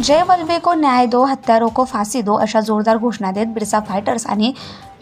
जय valve को न्याय दो हत्यारो को फाशी दो अशा जोरदार घोषणा देत बिरसा फायटर्स आणि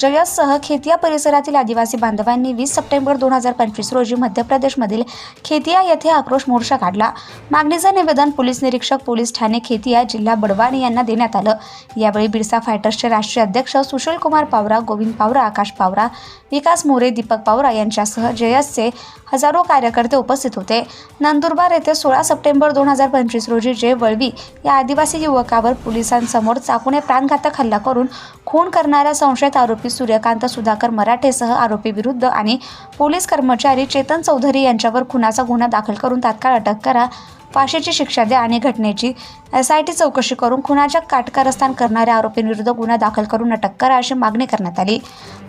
जयससह खेतिया परिसरातील आदिवासी बांधवांनी वीस सप्टेंबर दोन हजार पंचवीस रोजी मध्य प्रदेशमधील खेतिया येथे आक्रोश मोर्चा काढला. मागणीचं निवेदन पोलीस निरीक्षक पोलीस ठाणे खेतिया जिल्हा बडवानी यांना देण्यात आलं. यावेळी बिरसा फायटर्सचे राष्ट्रीय अध्यक्ष सुशील कुमार पावरा गोविंद पावरा आकाश पावरा विकास मोरे दीपक पावरा यांच्यासह जयसचे हजारो कार्यकर्ते उपस्थित होते. नंदुरबार येथे सोळा सप्टेंबर दोन हजार पंचवीस रोजी जय वळवी या आदिवासी युवकावर पोलिसांसमोर चाकूने प्राणघातक हल्ला करून खून करणाऱ्या संशयित आरोपी सूर्यकांत सुधाकर मराठेसह आरोपी विरुद्ध आणि पोलीस कर्मचारी चेतन चौधरी यांच्यावर खुनाचा गुन्हा दाखल करून तात्काळ अटक करा. फाशीची शिक्षा द्या आणि घटनेची एस आय टी चौकशी करून खुनाच्या काटकारस्थान करणाऱ्या आरोपींविरुद्ध गुन्हा दाखल करून अटक करा अशी मागणी करण्यात आली.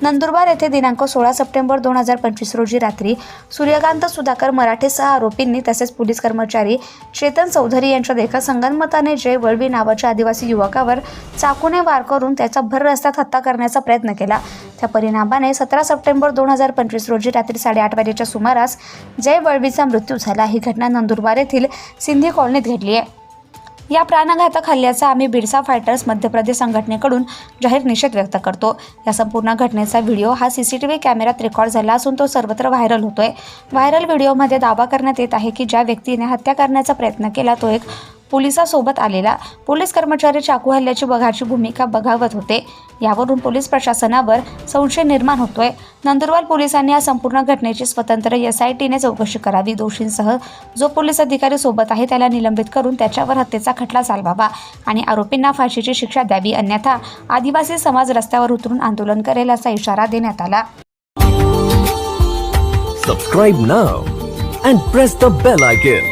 नंदुरबार येथे दिनांक सोळा सप्टेंबर दोन हजार पंचवीस रोजी रात्री सूर्यकांत सुधाकर मराठेसह आरोपींनी तसेच पोलीस कर्मचारी चेतन चौधरी यांच्या देखा संगनमताने जय वळवी नावाच्या आदिवासी युवकावर चाकूने वार करून त्याचा भर रस्त्यात हत्या करण्याचा प्रयत्न केला. त्या परिणामाने सतरा सप्टेंबर दोन हजार पंचवीस रोजी रात्री साडेआठ वाजेच्या सुमारास जय वळवीचा मृत्यू झाला. ही घटना नंदुरबार येथील सिंधी कॉलनीत घडली आहे. या प्राणघातक हल्ल्याचा आम्ही बिरसा फायटर्स मध्य प्रदेश संघटनेकडून जाहीर निषेध व्यक्त करतो. या संपूर्ण घटनेचा व्हिडिओ हा सी सी टी व्ही कॅमेऱ्यात रेकॉर्ड झाला असून तो सर्वत्र व्हायरल होतोय. व्हायरल व्हिडिओमध्ये दावा करण्यात येत आहे की ज्या व्यक्तीने हत्या करण्याचा प्रयत्न केला तो एक पोलिसासोबत आलेला पोलीस कर्मचारी चाकू हल्ल्याची बघाची भूमिका बघावत होते. यावरून पोलीस प्रशासनावर संशय निर्माण होतोय. नंदुरबार पोलिसांनी या संपूर्ण घटनेची स्वतंत्र एस आय टीने चौकशी करावी. दोषींसह जो पोलीस अधिकारी सोबत आहे त्याला निलंबित करून त्याच्यावर हत्येचा खटला चालवावा आणि आरोपींना फाशीची शिक्षा द्यावी. अन्यथा आदिवासी समाज रस्त्यावर उतरून आंदोलन करेल असा इशारा देण्यात आला. Subscribe now and press the bell icon.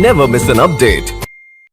Never miss an update.